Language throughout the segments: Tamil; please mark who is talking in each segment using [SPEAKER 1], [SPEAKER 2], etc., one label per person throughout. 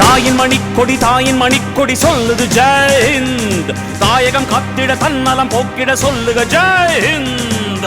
[SPEAKER 1] தாயின் மணிக்கொடி தாயின் மணிக்கொடி சொல்லுது ஜெயந்த் தாயகம் கத்திட தன்னலம் போக்கிட சொல்லுக ஜெயந்த்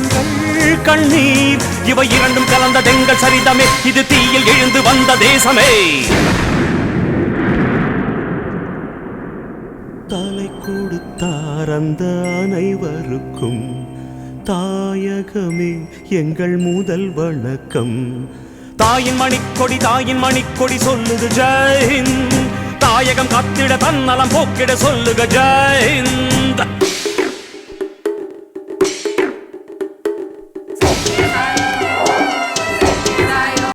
[SPEAKER 1] கண்ணீர். இவை இரண்டும் கலந்த தெங்கள் சரிதமே. இது தீயில் எழுந்து வந்த தேசமே. தலை கொடுத்தார் அந்த அனைவருக்கும். தாயகமே எங்கள் முதல் வணக்கம். தாயின் மணிக்கொடி தாயின் மணிக்கொடி சொல்லுது ஜெயஹிந்த் தாயகம் காத்திட தன்னலம் போக்கிட சொல்லுக ஜெயஹிந்த்